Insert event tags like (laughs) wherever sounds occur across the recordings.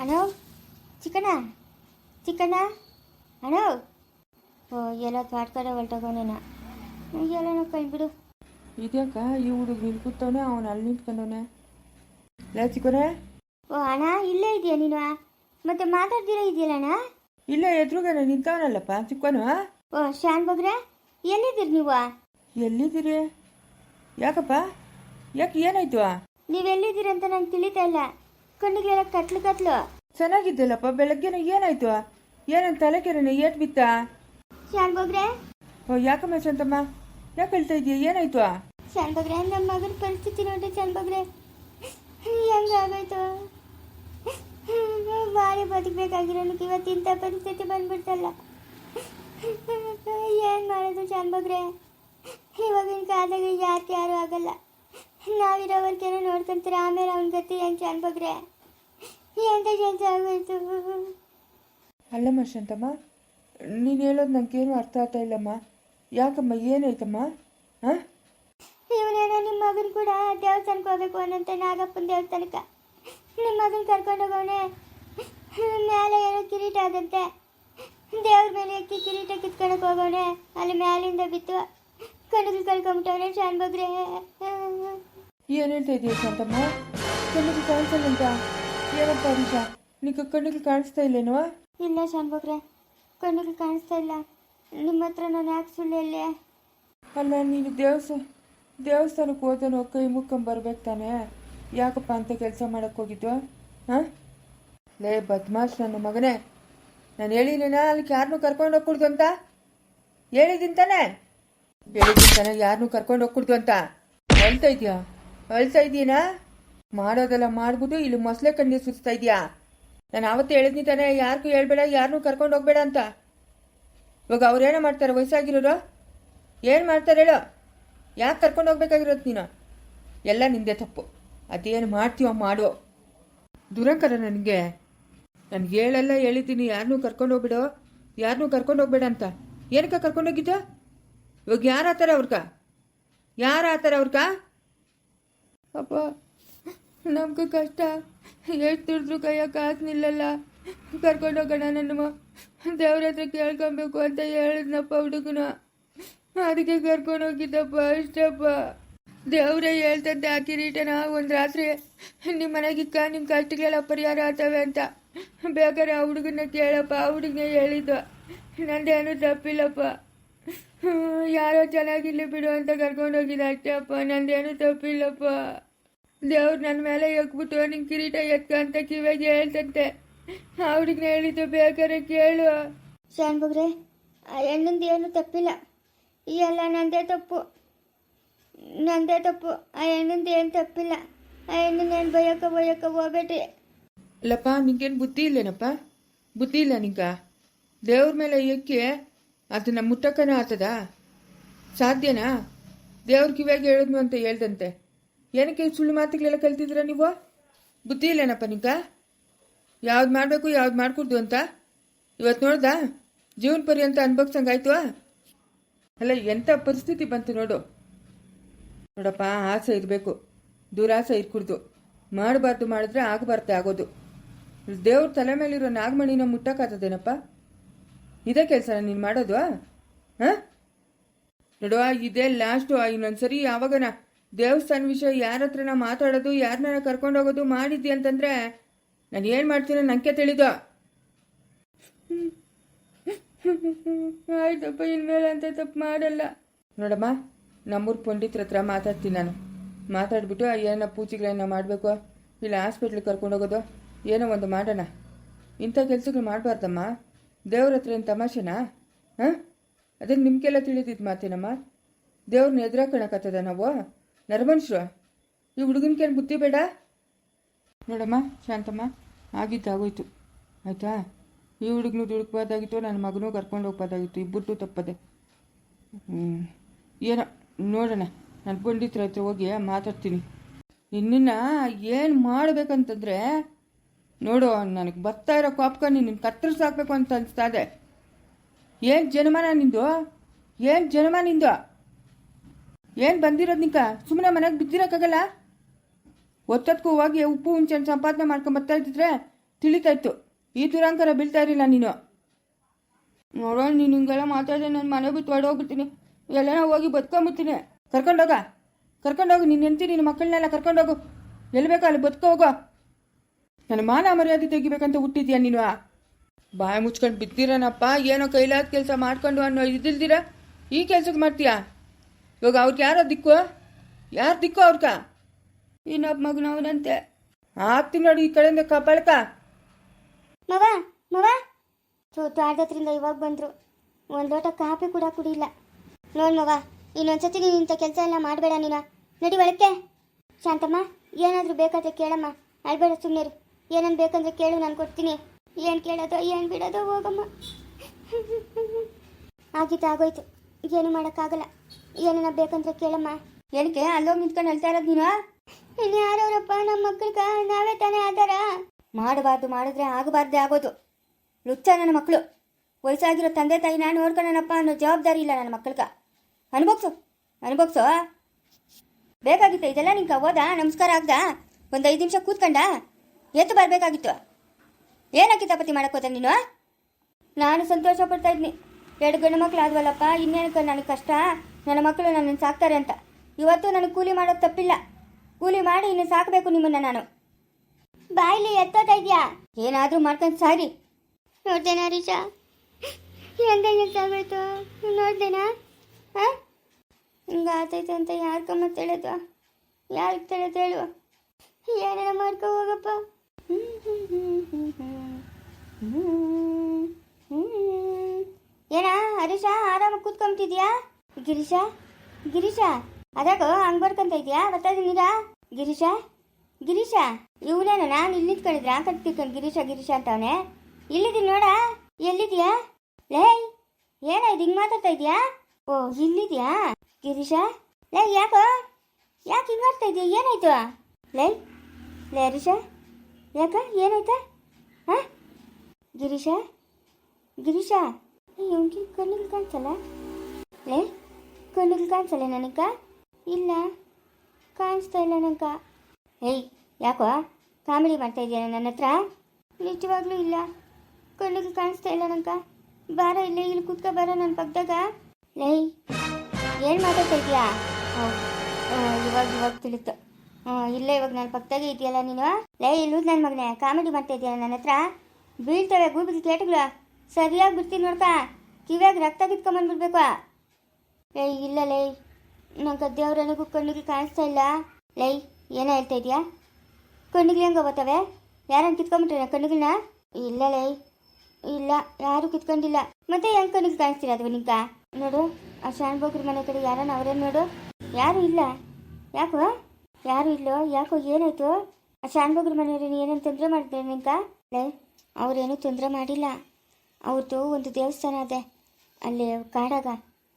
ಅಣ್ಣ ಚಿಕ್ಕಣ ಚಿಕ್ಕಣ್ಣ? ಅಣ್ಣ ಓ ಎಲ್ಲ ತ್ವಾಟ ಕಡೆ ಹೊಲ್ಟೋಗೋನೇನ ಎಲ್ಲ ಬಿಡು. ಇದ್ಯಾಕ? ಈ ಹುಡುಗ ಕೂತವನೇ ಅವನು ಅಲ್ಲಿ ನಿಂತ್ಕೊಂಡವನೆ. ಲೇ ಚಿಕ್ಕರೆ ಓ ಅಣ್ಣ ಇಲ್ಲೇ ಇದೆಯಾ ನೀನು? ಮತ್ತೆ ಮಾತಾಡ್ತೀರಾ ಇದೆಯಲ್ಲ ಅಣ್ಣ? ಇಲ್ಲ ಎದುರುಗಡೆ ನಿಂತವನಲ್ಲಪ್ಪ ಚಿಕ್ಕೋನು ಓ ಶಾನ್ ಬಗ್ರೆ ಎಲ್ಲಿದ್ದೀರಿ ನೀವು? ಎಲ್ಲಿದ್ದೀರಿ? ಯಾಕಪ್ಪ? ಯಾಕೆ ಏನಾಯ್ತು? ನೀವೆಲ್ಲಿದ್ದೀರಂತ ಅಂತ ನಂಗೆ ತಿಳಿತಾ ಇಲ್ಲ. ಕಣ್ಣಿಗೆಲ್ಲ ಕತ್ಲು ಕತ್ಲು. ಚೆನ್ನಾಗಿದ್ದಲ್ಲಪ್ಪ ಬೆಳಗ್ಗೆನ ಏನಾಯ್ತು? ಏನಂತ ತಲೆ ತಲೆಕೆರೆನ ಏಟ್ ಬಿತ್ತಾ? ಶಾನ್ ಓ ಯಾಕಮ್ಮ ಶಾಂತಮ್ಮ? ಯಾಕೆ ಹೇಳ್ತಾ ಇದೀಯ ಏನಾಯ್ತು? ಶಾನ್ ಬಗ್ರೆ ನಮ್ಮ ಮಗನ ಪರಿಸ್ಥಿತಿ ನೋಡಿ ಶಾನ್ ಬಗ್ರೆ. ಹೆಂಗಾಗೋಯ್ತು? ಭಾರಿ ಬದುಕಬೇಕಾಗಿರೋನಕ್ಕೆ ಇವತ್ತು ಇಂಥ ಪರಿಸ್ಥಿತಿ ಬಂದ್ಬಿಡ್ತಲ್ಲ. ಏನು ಮಾಡೋದು ಶಾನ್ ಬಗ್ರೆ? ಇವಾಗಿನ ಕಾಲದಾಗ ಯಾಕೆ ಯಾರು ಆಗಲ್ಲ. ನಾವಿರೋವರ್ಗೇನೋ ನೋಡ್ಕೊಂತೀರ? ಆಮೇಲೆ ಅವನ ಗತಿ ಹೆಂಗೆ ಶಾನ್ ಬಗ್ರೆ? ಎಂತ ಕೆಲಸ ಆಗೋಯ್ತು ಅಲ್ಲಮ್ಮ ಶಾಂತಮ್ಮ ನೀನು ಹೇಳೋದು ನನಗೇನು ಅರ್ಥ ಆಗ್ತಾ ಇಲ್ಲಮ್ಮ. ಯಾಕಮ್ಮ ಏನಾಯ್ತಮ್ಮ ಹಾಂ? ಇವನೇನೋ ನಿಮ್ಮ ಮಗನ ಕೂಡ ದೇವಸ್ಥಾನಕ್ಕೆ ಹೋಗ್ಬೇಕು ಅನ್ನಂತೆ ನಾಗಪ್ಪನ ದೇವಸ್ಥಾನಕ್ಕೆ. ನಿಮ್ಮ ಮಗನ ಹೋಗೋಣೆ. ಮೇಲೆ ಏನೋ ಕಿರೀಟ ಆದಂತೆ. ದೇವ್ರ ಮೇಲೆ ಎಕ್ಕಿ ಕಿರೀಟ ಕಿತ್ಕೊಳಕ್ ಹೋಗೋಣೆ. ಅಲ್ಲಿ ಮ್ಯಾಲಿಂದ ಬಿತ್ತು ಕಣ್ಣಿಗೆ ಕಳ್ಕೊಂಬಿಟ್ಟವನೆ ಶಾನ್ ಬಗ್ರೆ. ಏನು ಹೇಳ್ತಾ ಇದೆಯಾ ಶಾಂತಮ್ಮ? ಕಣ್ಣಿಗೆ ಕಾಣಿಸಲ್ಲ ಅಂತ ಏನಪ್ಪ ಹರೀಶ ನಿಂಗೆ ಕಣ್ಣಿಗೆ ಕಾಣಿಸ್ತಾ ಇಲ್ಲೇನೋ? ಇಲ್ಲ ಶಾನ್ ಬಗ್ರೆ ಕಣ್ಣಿಗೆ ಕಾಣಿಸ್ತಾ ಇಲ್ಲ. ನಿಮ್ಮ ಹತ್ರ ನಾನು ಯಾಕೆ ಸುಳ್ಳು ಹೇಳಿ ಅಲ್ಲ ನೀನು ದೇವಸ್ಥಾನ ದೇವಸ್ಥಾನಕ್ಕೆ ಹೋದನು ಕೈ ಮುಕ್ಕೊಂಬರ್ಬೇಕು ತಾನೆ. ಯಾಕಪ್ಪ ಅಂತ ಕೆಲಸ ಮಾಡಕ್ಕೆ ಹೋಗಿದ್ದು ಹಾಂ? ಲೇ ಬದ್ಮಾಶ್ ನನ್ನ ಮಗನೇ. ನಾನು ಹೇಳಿದ್ದೀನ ಅಲ್ಲಿ ಯಾರನ್ನೂ ಕರ್ಕೊಂಡು ಹೋಗ್ಕೊಡ್ದು ಅಂತ? ಹೇಳಿದ್ದೀನಿ ತಾನೇ. ಹೇಳಿದ್ದೀನಿ ತಾನೇ ಯಾರನ್ನೂ ಕರ್ಕೊಂಡು ಹೋಗ್ಕೊಡ್ತು ಅಂತ. ಅಳ್ತಾ ಇದೆಯಾ? ಅಳ್ತಾ ಇದೀನಾ ಮಾಡೋದೆಲ್ಲ ಮಾಡ್ಬಿಟ್ಟು ಇಲ್ಲಿ ಮೊಸಳೆ ಕಣ್ಣಿ ಸುರಿಸ್ತಾ ಇದೆಯಾ? ನಾನು ಆವತ್ತು ಹೇಳಿದ್ನಿ ತಾನೆ, ಯಾರಿಗೂ ಹೇಳ್ಬೇಡ ಯಾರನ್ನೂ ಕರ್ಕೊಂಡು ಹೋಗ್ಬೇಡ ಅಂತ. ಇವಾಗ ಅವ್ರೇನೋ ಮಾಡ್ತಾರೆ, ವಯಸ್ಸಾಗಿರೋರು? ಏನು ಮಾಡ್ತಾರೆ ಹೇಳು. ಯಾಕೆ ಕರ್ಕೊಂಡು ಹೋಗ್ಬೇಕಾಗಿರೋದು ನೀನು? ಎಲ್ಲ ನಿಂದೆ ತಪ್ಪು. ಅದೇನು ಮಾಡ್ತೀವೋ ಮಾಡು. ದುರಂಕರ ನನಗೆ. ನನಗೆ ಹೇಳೆಲ್ಲ ಹೇಳಿದ್ದೀನಿ ಯಾರನ್ನೂ ಕರ್ಕೊಂಡು ಹೋಗ್ಬಿಡು. ಯಾರನ್ನೂ ಕರ್ಕೊಂಡು ಹೋಗ್ಬೇಡ ಅಂತ. ಏನಕ್ಕೆ ಕರ್ಕೊಂಡು ಹೋಗಿದ್ದ? ಇವಾಗ ಯಾರು ಆತಾರೆ ಅವ್ರಕ ಯಾರು ಆತಾರೆ ಅವ್ರಕ ಅಪ್ಪ, ನಮ್ಗೆ ಕಷ್ಟ. ಎಷ್ಟು ದುಡಿದ್ರು ಕೈಯ ಕಾಸು ನಿಲ್ಲಲ್ಲ. ಕರ್ಕೊಂಡು ಹೋಗೋಣ ನನ್ನ ದೇವ್ರ ಹತ್ರ ಕೇಳ್ಕೊಬೇಕು ಅಂತ ಹೇಳಿದ್ನಪ್ಪ ಹುಡುಗನ. ಅದಕ್ಕೆ ಕರ್ಕೊಂಡು ಹೋಗಿದ್ದಪ್ಪ ದೇವರೇ ಹೇಳ್ತಂತೆ ಆ ಕಿರೀಟನ. ಒಂದು ರಾತ್ರಿ ನಿಮ್ಮ ಮನೆಗಿಕ್ಕ ನಿಮ್ಮ ಕಷ್ಟಗಳೆಲ್ಲ ಪರಿಹಾರ ಆಗ್ತವೆ ಅಂತ. ಬೇಕಾದ್ರೆ ಆ ಹುಡುಗನ ಕೇಳಪ್ಪ. ಆ ಹುಡುಗನೇ ಹೇಳಿದ್ದು. ನಂದೇನು ತಪ್ಪಿಲ್ಲಪ್ಪ. (laughs) ಯಾರೋ ಚೆನ್ನಾಗಿರ್ಲಿ ಬಿಡು ಅಂತ ಕರ್ಕೊಂಡು ಹೋಗಿದ್ದ ಅಷ್ಟೇ ಅಪ್ಪ ನಂದೇನು ತಪ್ಪಿಲ್ಲಪ್ಪ. ದೇವ್ರು ನನ್ನ ಮೇಲೆ ಎಕ್ಬಿಟ್ಟು ನಿಂಗೆ ಕಿರೀಟ ಎತ್ಕ ಅಂತ ಕಿವಿಗೆ ಹೇಳ್ತಂತೆ. ಅವ್ರಿಗೆ ಹೇಳಿದ್ದು ಬೇಕಾದ್ರೆ ಕೇಳು. ಶಾನ್ ಬಗ್ರೆ ಆ ಹೆಣ್ಣಿಂದ ಏನು ತಪ್ಪಿಲ್ಲ. ಈ ಎಲ್ಲ ನಂದೇ ತಪ್ಪು. ನಂದೇ ತಪ್ಪು. ಆ ಹೆಣ್ಣಿಂದ ಏನು ತಪ್ಪಿಲ್ಲ. ಆ ಹೆಣ್ಣಿನ ಏನು ಬಯಕ ಬಯಕ ಹೋಗಬೇಡ್ರಿ. ಅಲ್ಲಪ್ಪ ನಿಂಗೇನು ಬುದ್ಧಿ ಇಲ್ಲೇನಪ್ಪ? ಬುದ್ಧಿ ಇಲ್ಲ ನಿಂಗ? ದೇವ್ರ ಮೇಲೆ ಎಕ್ಕಿ ಅದನ್ನ ಮುಟ್ಟಕ್ಕನ ಆತದ? ಸಾಧ್ಯನಾ? ದೇವ್ರ ಕಿವಿಯಾಗಿ ಹೇಳಿದ್ನು ಅಂತ ಹೇಳ್ದಂತೆ. ಏನಕ್ಕೆ ಸುಳ್ಳು ಮಾತುಗಳೆಲ್ಲ ಕಲ್ತಿದ್ರ ನೀವು? ಬುದ್ಧಿ ಇಲ್ಲೇನಪ್ಪ ನಿಂಗ? ಯಾವ್ದು ಮಾಡಬೇಕು, ಯಾವ್ದು ಮಾಡ್ಕೊಡ್ದು ಅಂತ? ಇವತ್ತು ನೋಡ್ದಾ? ಜೀವನ ಪರ್ಯಂತ ಅನ್ಭವ್ಸಂಗಾಯ್ತು ಅಲ್ಲ ಎಂಥ ಪರಿಸ್ಥಿತಿ ಬಂತು ನೋಡು. ನೋಡಪ್ಪ, ಆಸೆ ಇರಬೇಕು. ದುರಾಸೆ ಇರ್ಕೂಡ್ದು. ಮಾಡಬಾರ್ದು ಮಾಡಿದ್ರೆ ಆಗಬಾರ್ದೆ ಆಗೋದು. ದೇವ್ರ ತಲೆ ಮೇಲಿರೋ ನಾಗಮಣಿನ ಮುಟ್ಟಕ್ಕಾಗ್ತದೇನಪ್ಪ ಇದೇ ಕೆಲಸ ನೀನು ಮಾಡೋದು ಹಾಂ ನೋಡುವ ಇದೇ ಲಾಸ್ಟು ಇನ್ನೊಂದ್ಸರಿ ಯಾವಾಗನ ದೇವಸ್ಥಾನ ವಿಷಯ ಯಾರ ಹತ್ರನ ಮಾತಾಡೋದು ಯಾರನ್ನ ಕರ್ಕೊಂಡೋಗೋದು ಮಾಡಿದ್ದಿ ಅಂತಂದ್ರೆ ನಾನು ಏನು ಮಾಡ್ತೀನೋ ನನಗೆ ತಿಳಿದು. ಆಯ್ತಪ್ಪ, ಇನ್ಮೇಲೆ ಅಂತ ತಪ್ಪು ಮಾಡಲ್ಲ. ನೋಡಮ್ಮ, ನಮ್ಮೂರು ಪಂಡಿತ್ರ ಹತ್ರ ಮಾತಾಡ್ತೀನಿ ನಾನು. ಮಾತಾಡ್ಬಿಟ್ಟು ಏನೋ ಪೂಜೆಗಳನ್ನ ಮಾಡಬೇಕು ಇಲ್ಲ ಹಾಸ್ಪಿಟ್ಲಿಗೆ ಕರ್ಕೊಂಡೋಗೋದು ಏನೋ ಒಂದು ಮಾಡೋಣ. ಇಂಥ ಕೆಲಸಗಳು ಮಾಡಬಾರ್ದಮ್ಮ. ದೇವ್ರ ಹತ್ರ ಏನು ತಮಾಷೆನಾ? ಹಾಂ? ಅದಕ್ಕೆ ನಿಮ್ಗೆಲ್ಲ ತಿಳಿದಿದ್ದು ಮಾತೇನಮ್ಮ? ದೇವ್ರನ್ನ ಎದುರಾಕಣಕತ್ತದ ನಾವು? ನರಮನುಷ್ರು ಈ ಹುಡುಗನ್ಕೇನು ಬುದ್ಧಿ ಬೇಡ? ನೋಡಮ್ಮ, ಶಾಂತಮ್ಮ, ಆಗಿದ್ದಾಗೋಯ್ತು. ಆಯಿತಾ? ಈ ಹುಡುಗನು ದುಡುಕ್ಬೋದಾಗಿತ್ತು ನನ್ನ ಮಗನೂ ಕರ್ಕೊಂಡು ಹೋಗ್ಬೋದಾಗಿತ್ತು ಇಬ್ಬರು ತಪ್ಪದೆ. ಏನೋ, ನೋಡೋಣ. ನಾನು ಪಂಡಿತರ ಹತ್ರ ಹೋಗಿ ಮಾತಾಡ್ತೀನಿ. ನಿನ್ನ ಏನು ಮಾಡಬೇಕಂತಂದ್ರೆ ನೋಡು, ನನಗೆ ಬರ್ತಾ ಇರೋ ಕೋಪಕ ನಿನ್ನ ಕತ್ತರಿಸಾಕ್ಬೇಕು ಅಂತ ಅನಿಸ್ತಾ ಇದೆ. ಏನು ಜನಮಾನ ನಿಂದು? ಏನು ಜನ್ಮ ನಿಂದು? ಏನು ಬಂದಿರೋದು ನಿಂಕ ಸುಮ್ಮನೆ ಮನೆಗೆ ಬಿದ್ದಿರೋಕ್ಕಾಗಲ್ಲ? ಒತ್ತದಕ್ಕೂ ಹೋಗಿ ಉಪ್ಪು ಹುಂಚೆನ್ ಸಂಪಾದನೆ ಮಾಡ್ಕೊಂಡು ಬರ್ತಾ ಇದ್ದಿದ್ರೆ ತಿಳಿತಾ ಇತ್ತು ಈ ದುರಾಂಕರ ಬೀಳ್ತಾ ಇರಲಿಲ್ಲ ನೀನು. ನೋಡೋ, ನೀನು ಹಿಂಗೆಲ್ಲ ಮಾತಾಡಿದ್ರೆ ನನ್ನ ಮನೆ ಬಿಟ್ಟು ಹೊಡೋಗ್ಬಿಡ್ತೀನಿ ಎಲ್ಲನೋ ಹೋಗಿ ಬದುಕೊಂಬಿಡ್ತೀನಿ. ಕರ್ಕೊಂಡೋಗ ಕರ್ಕೊಂಡೋಗು ನೀನು ಎಂತಿ ನಿನ್ನ ಮಕ್ಕಳನ್ನೆಲ್ಲ ಕರ್ಕೊಂಡೋಗು ಎಲ್ಲಿ ಬೇಕೋ ಅಲ್ಲಿ ಬದುಕೋ ಹೋಗೋ. ನನ್ನ ಮಾನ ಮರ್ಯಾದೆ ತೆಗಿಬೇಕಂತ ಹುಟ್ಟಿದ್ಯಾ ನೀನು? ಬಾಯಿ ಮುಚ್ಕೊಂಡು ಬಿದ್ದಿರನಪ್ಪ, ಏನೋ ಕೈಲಾದ ಕೆಲಸ ಮಾಡ್ಕೊಂಡು ಅನ್ನೋ ಇದಿಲ್ದಿರ ಈ ಕೆಲ್ಸಕ್ಕೆ ಮಾಡ್ತೀಯಾ? ಇವಾಗ ಅವ್ರಿಗೆ ಯಾರೋ ದಿಕ್ಕು? ಯಾರು ದಿಕ್ಕು ಅವ್ರಕ? ಇನ್ನೊಬ್ಬ ಮಗನವನಂತೆ ಆಗ್ತೀನಿ ನೋಡಿ ಈ ಕಡೆಯಿಂದ ಕಪಾಳಕ. ಮವ ಮವ. ಚೂತು ಆಡ್ದತ್ರಿಂದ ಇವಾಗ ಬಂದರು. ಒಂದು ಲೋಟ ಕಾಫಿ ಕೂಡ ಕುಡಿಲ್ಲ. ನೋಡ್ ಮವ, ಇನ್ನೊಂದ್ಸತಿ ನೀನು ಇಂಥ ಕೆಲಸ ಎಲ್ಲ ಮಾಡಬೇಡ ನೀನು. ನಡಿ ಒಳಕ್ಕೆ. ಶಾಂತಮ್ಮ, ಏನಾದರೂ ಬೇಕಾದ್ರೆ ಕೇಳಮ್ಮ. ಅಳ್ಬೇಡ ಸುಮ್ಮನೆ ಏನನ್ನು ಬೇಕಂದ್ರೆ ಕೇಳು ನಾನು ಕೊಡ್ತೀನಿ. ಏನು ಕೇಳೋದು ಏನು ಬಿಡೋದು ಹೋಗಮ್ಮ. ಆಗಿತ್ತು ಆಗೋಯ್ತು. ಏನು ಮಾಡೋಕ್ಕಾಗಲ್ಲ. ಏನನ್ನ ಬೇಕಂದ್ರೆ ಕೇಳಮ್ಮ. ಏನಕ್ಕೆ? ಅಲ್ಲೋ ನಿಂತ್ಕೊಂಡು ಹೇಳ್ತಾ ಇರೋದು ನೀನು? ಇನ್ನು ಯಾರವ್ರಪ್ಪ ನಮ್ಮ ಮಕ್ಕಳಿಗ ನಾವೇ ತಾನೇ ಆಧಾರ? ಮಾಡಬಾರ್ದು ಮಾಡಿದ್ರೆ ಆಗಬಾರ್ದೆ ಆಗೋದು. ಲುಚ್ಚ ನನ್ನ ಮಕ್ಕಳು ವಯಸ್ಸಾಗಿರೋ ತಂದೆ ತಾಯಿನ ನೋಡ್ಕೊಳ್ಳೋಣಪ್ಪ ಅನ್ನೋ ಜವಾಬ್ದಾರಿ ಇಲ್ಲ ನನ್ನ ಮಕ್ಕಳಿಗೆ ಅನುಭವ್ಸು ಅನುಭವ್ಸು. ಬೇಕಾಗಿತ್ತು ಇದೆಲ್ಲ ನಿಂಗೆ ಹೋದಾ? ನಮಸ್ಕಾರ ಆಗ್ದಾ? ಒಂದು ಐದು ನಿಮಿಷ ಕೂತ್ಕೊಂಡ? ಎತ್ತು ಬರಬೇಕಾಗಿತ್ತು. ಏನಕ್ಕೆ ತಪತಿ ಮಾಡಕ್ ಹೋದ ನೀನು? ನಾನು ಸಂತೋಷ ಪಡ್ತಾ ಇದ್ನಿ. ಎರಡು ಗಂಡು ಮಕ್ಳು ಆದ್ವಲ್ಲಪ್ಪ ಇನ್ನೇನಕ್ಕೆ ನನಗೆ ಕಷ್ಟ. ನನ್ನ ಮಕ್ಕಳು ನನ್ನನ್ನು ಸಾಕ್ತಾರೆ ಅಂತ. ಇವತ್ತು ನನಗೆ ಕೂಲಿ ಮಾಡೋದು ತಪ್ಪಿಲ್ಲ. ಕೂಲಿ ಮಾಡಿ ಇನ್ನು ಸಾಕಬೇಕು ನಿಮ್ಮನ್ನ ನಾನು. ಬಾಯಿಲಿ ಎತ್ತೋತಾ ಇದೆಯಾ? ಏನಾದರೂ ಮಾಡ್ಕೊಂಡು ಸಾರಿ. ನೋಡ್ದೇನಾ ರೀಶಾ ಹೆಂಗೆ ಸಾಗೋಯ್ತು ನೋಡ್ದೇನಾ? ಹಾಂ? ಹಿಂಗೆ ಆತೈತೆ ಅಂತ ಯಾರ್ಕಮ್ಮ ಮತ್ತೆ ಹೇಳೋದು. ಯಾರಿಗೆ ತಿಳಿದು ಹೇಳು? ಏನಾರ ಮಾಡ್ಕೊ ಹೋಗಪ್ಪ. ಏನ, ಹರೀಶ, ಆರಾಮ ಕೂತ್ಕೊಂಬಿಟ್ಟಿದ್ಯಾ ಗಿರೀಶ ಗಿರೀಶ ಅದಾಗ ಹಂಗ್ ಬರ್ಕೊಂತ ಇದೆಯಾ? ಬರ್ತಾ ನೀರಾ? ಗಿರೀಶ ಗಿರೀಶ, ಇವನೇನ, ನಾನು ಇಲ್ಲಿ ನಿಂತ್ಕೊಂಡಿದ್ರ? ಕಟ್ ತಿಳ್ಕೊಂಡು ಗಿರೀಶ ಗಿರೀಶ ಅಂತವನೆ. ಇಲ್ಲಿದ್ದೀನಿ ನೋಡ ಎಲ್ಲಿದ್ಯಾ ಲೇ, ಏನ, ಇದು ಹಿಂಗ್ ಮಾತಾಡ್ತಾ ಇದೀಯಾ? ಓ ಇಲ್ಲಿದ್ಯಾ ಗಿರೀಶ, ಲೇ, ಯಾಕೋ, ಯಾಕೆ ಹಿಂಗ್ ಮಾಡ್ತಾ ಇದ್ಯಾ? ಏನಾಯ್ತು? ಲೇ ಲೇ, ಹರೀಶ ಯಾಕ? ಏನಾಯ್ತ? ಹಾ? ಗಿರೀಶ? ಗಿರೀಶ? ಇವನಿಗೆ ಕಣ್ಣಿಗೆ ಕಾಣಿಸಲ್ಲ? ಏ ಕಣ್ಣಿಗೆ ಕಾಣಿಸಲ್ಲ ನನಗ? ಇಲ್ಲ. ಕಾಣಿಸ್ತಾ ಇಲ್ಲ ನನಗ ಏಯ್, ಯಾಕೋ? ಕಾಮಿಡಿ ಮಾಡ್ತಾ ಇದೆಯಾ ನನ್ನ ಹತ್ರ? ನಿಜವಾಗ್ಲೂ ಇಲ್ಲ. ಕಣ್ಣಿಗೆ ಕಾಣಿಸ್ತಾ ಇಲ್ಲ ನನಗ ಬಾರ ಇಲ್ಲ, ಇಲ್ಲಿ ಕುತ್ಕ ಬಾರ ನನ್ನ ಪಕ್ಕದಾಗ ಲೇ ಏನು ಮಾತಾಡ್ತಾ ಇದೆಯಾ? ಇವಾಗ ಇವಾಗ ತಿಳಿತು. ಇಲ್ಲೇ ಇವಾಗ ನನ್ನ ಪಕ್ಕದಾಗೆ ಇದೆಯಲ್ಲ ನೀನು? ಲೇ, ಇಲ್ಲೂ ನನ್ನ ಮಗನೇ, ಕಾಮಿಡಿ ಮಾಡ್ತಾ ಇದೆಯಲ್ಲ ನನ್ನ ಹತ್ರ? ಬೀಳ್ತವೆ ಗೂಬಿಗೆ ಕೇಟಗಳು ಸರಿಯಾಗಿ ಬಿಡ್ತೀನಿ ನೋಡ್ಕ. ಕಿವ್ಯಾಗ ರಕ್ತ ಕಿತ್ಕೊಂಬಂದ್ಬಿಡ್ಬೇಕು ಲೇ, ಇಲ್ಲ ಲೇ. ನಂಗೆ ದೇವ್ರನಿಗೂ ಕಣ್ಣಿಗೆ ಕಾಣಿಸ್ತಾ ಇಲ್ಲ. ಲೈ, ಏನೋ ಹೇಳ್ತಾ ಇದೆಯಾ? ಕಣ್ಣಿಗೆ ಹೆಂಗೆ ಬರ್ತವೆ? ಯಾರನ್ನು ಕಿತ್ಕೊಂಬಿಟ್ರೆ ಕಣ್ಣಿಗಳನ್ನ ಇಲ್ಲ ಲೈ. ಇಲ್ಲ, ಯಾರು ಕಿತ್ಕೊಂಡಿಲ್ಲ. ಮತ್ತೆ ಹೆಂಗ್ ಕಣ್ಣಿಗೆ ಕಾಣಿಸ್ತೀರ ಅದು ನಿಂಕ ನೋಡು, ಆ ಶಾನ್ಭೋಗ್ರ ಮನೆ ಕಡೆ ಯಾರನ್ನ ಅವರೇನು ನೋಡು? ಯಾರು ಇಲ್ಲ. ಯಾಕೋ? ಯಾರು ಇಲ್ಲೋ? ಯಾಕೋ ಏನಾಯ್ತು? ಆ ಶಾನ್ಭೋಗ್ರ ಮನೆಯವ್ರು ಏನೇನು ತೊಂದರೆ ಮಾಡಿದ್ರೆ ನಿಂಕ ಲೇ, ಅವ್ರೇನು ತೊಂದರೆ ಮಾಡಿಲ್ಲ. ಅವ್ರದ್ದು ಒಂದು ದೇವಸ್ಥಾನ ಅದೇ. ಅಲ್ಲಿ ಕಾಡಾಗ.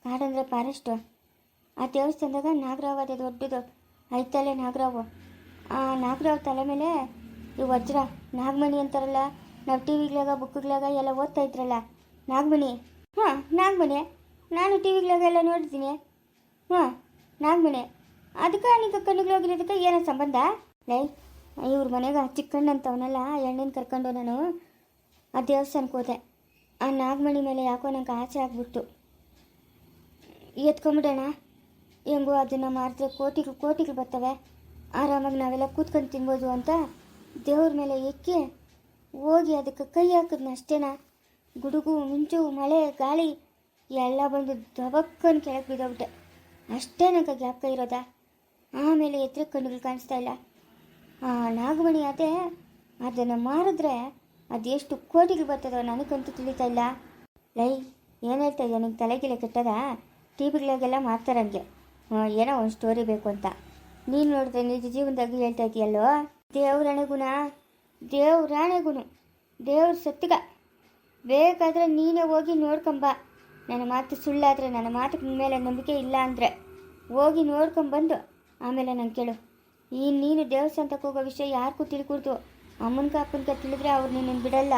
ಕಾಡಂದ್ರೆ ಫಾರೆಸ್ಟು. ಆ ದೇವಸ್ಥಾನದಾಗ ನಾಗರಾವ್ ಅದೇ ದೊಡ್ಡದು. ಐತಲೆ ನಾಗರಾವು. ಆ ನಾಗರಾವ್ ತಲೆ ಮೇಲೆ ಈ ವಜ್ರ. ನಾಗಮಣಿ ಅಂತಾರಲ್ಲ. ನಾವು ಟಿ ವಿಗಳಾಗ ಬುಕ್ಗಳಾಗ ಎಲ್ಲ ಓದ್ತಾ ಇದ್ರಲ್ಲ. ನಾಗಮಣಿ. ಹಾಂ, ನಾಗಮಣಿ. ನಾನು ಟಿ ವಿಗ್ಲಾಗ ಎಲ್ಲ ನೋಡಿದ್ದೀನಿ. ಹಾಂ, ನಾಗಮಣಿ. ಅದಕ್ಕೆ ನೀವು ಕಣ್ಣಿಗೆ ಹೋಗಿರೋದಕ್ಕೆ ಏನೋ ಸಂಬಂಧ? ಲೈ, ಇವ್ರ ಮನೆಗೆ ಚಿಕ್ಕಣ್ಣ ಹೆಣ್ಣಿನ ಎಣ್ಣೆನ ಕರ್ಕೊಂಡು ನಾನು ಆ ದೇವಸ್ಥಾನಕ್ಕೆ ಹೋದೆ. ಆ ನಾಗಮಣಿ ಮೇಲೆ ಯಾಕೋ ನಂಗೆ ಆಸೆ ಆಗ್ಬಿಟ್ಟು ಎತ್ಕೊಂಬಿಡೋಣ. ಹೆಂಗೋ ಅದನ್ನು ಮಾರಿದ್ರೆ ಕೋಟಿಗಳು ಕೋಟಿಗಳು ಬರ್ತವೆ. ಆರಾಮಾಗಿ ನಾವೆಲ್ಲ ಕೂತ್ಕೊಂಡು ತಿನ್ಬೋದು ಅಂತ ದೇವ್ರ ಮೇಲೆ ಎಕ್ಕಿ ಹೋಗಿ ಅದಕ್ಕೆ ಕೈ ಹಾಕಿದ್ನ ಅಷ್ಟೇನ? ಗುಡುಗು, ಮಿಂಚು, ಮಳೆ, ಗಾಳಿ, ಎಲ್ಲ ಬಂದು ದಬಕ್ಕನ್ ಕೆಳಗೆ ಬಿದ್ದೋಗ್ಬಿಟ್ಟೆ. ಅಷ್ಟೇ ನಂಗೆ ಜ್ಞಾಪಕ ಇರೋದ? ಆಮೇಲೆ ಎತ್ತರ ಕಣ್ಣುಗಳು ಕಾಣಿಸ್ತಾ ಇಲ್ಲ. ಆ ನಾಗಮಣಿ ಅದೇ ಅದನ್ನು ಮಾರಿದ್ರೆ ಅದೆಷ್ಟು ಕೋಟಿಗೆ ಬರ್ತದೋ ನನಗಂತೂ ತಿಳಿತಾ ಇಲ್ಲ. ಲೈ ಏನು ಹೇಳ್ತಾ ಇದೆಯಾ? ನಿಂಗೆ ತಲೆಗಿಲೆ ಕೆಟ್ಟದ? ಟಿ ವಿಗಳಿಗೆಲ್ಲ ಹ್ಮ್, ಏನೋ ಒಂದು ಸ್ಟೋರಿ ಬೇಕು ಅಂತ. ನೀನು ನೋಡಿದ್ರೆ ನಿಜ ಜೀವನದಾಗ ಹೇಳ್ತಾ ಇದೆಯಲ್ಲೋ? ದೇವ್ರಣೆಗುಣ ದೇವ್ರಾಣೆಗುಣ ದೇವ್ರ ಸತ್ತಿಗ. ಬೇಕಾದ್ರೆ ನೀನೇ ಹೋಗಿ ನೋಡ್ಕೊಂಬ. ನನ್ನ ಮಾತು ಸುಳ್ಳಾದರೆ ನನ್ನ ಮಾತು ಮೇಲೆ ನಂಬಿಕೆ ಇಲ್ಲ ಅಂದರೆ. ಹೋಗಿ ನೋಡ್ಕೊಂಬಂದು. ಆಮೇಲೆ ನಾನು ಕೇಳು. ಈ ನೀನು ದೇವಸ್ಥಾನಕ್ಕೆ ಹೋಗೋ ವಿಷಯ ಯಾರಿಗೂ ತಿಳ್ಕೊಡ್ತು ಅಮ್ಮನ್ಕ ಅಪ್ಪನ್ಕ ತಿಳಿದ್ರೆ ಅವ್ರು ನಿನ್ನನ್ನು ಬಿಡಲ್ಲ.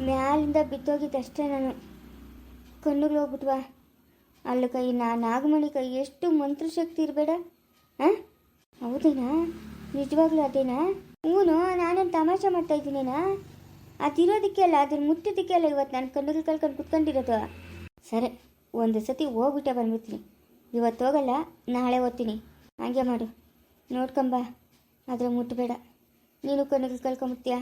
ಮ್ಯಾಲಿಂದ ಬಿದ್ದೋಗಿದ್ದಷ್ಟೇ ನಾನು. ಕಣ್ಣುಗಳು ಹೋಗ್ಬಿಟ್ವಾ? ಅಲ್ಲಿ ಕೈ, ನಾ ನಾಗಮಣಿ ಕೈ, ಎಷ್ಟು ಮಂತ್ರಶಕ್ತಿ ಇರಬೇಡ? ಹಾಂ ಹೌದೇನಾ? ನಿಜವಾಗ್ಲೂ ಅದೇನಾ? ಹ್ಞೂ ನಾನೇನು ತಮಾಷೆ ಮಾಡ್ತಾ ಇದ್ದೀನೇನಾ? ಅದಿರೋದಕ್ಕೆ ಅಲ್ಲ ಅದನ್ನ ಮುಟ್ಟಿದ್ದಕ್ಕೆ ಅಲ್ಲ ಇವತ್ತು ನಾನು ಕಣ್ಣುಗಳು ಕಳ್ಕೊಂಡು ಕುತ್ಕೊಂಡಿರೋದು. ಸರಿ ಒಂದು ಸತಿ ಹೋಗ್ಬಿಟ್ಟೆ ಬಂದ್ಬಿಡ್ತೀನಿ. ಇವತ್ತು ಹೋಗಲ್ಲ, ನಾಳೆ ಓದ್ತೀನಿ ಹಂಗೆ ಮಾಡು. ನೋಡ್ಕೊಂಬ ಆದರೆ ಮುಟ್ಟಬೇಡ ನೀನು ಕಣ್ಣಿಗೆ ಕಳ್ಕೊಂಬಿಡ್ತೀಯಾ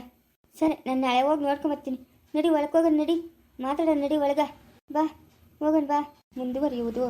ಸರಿ, ನಾನು ನಾಳೆ ಹೋಗಿ ನೋಡ್ಕೊಂಬರ್ತೀನಿ ನಡಿ ಒಳಗೆ ನಡಿ. ಮಾತಾಡೋಣ ನಡಿ ಒಳಗ. ಬಾ ಹೋಗೋಣ ಬಾ. ಮುಂದುವರಿಯುವುದು.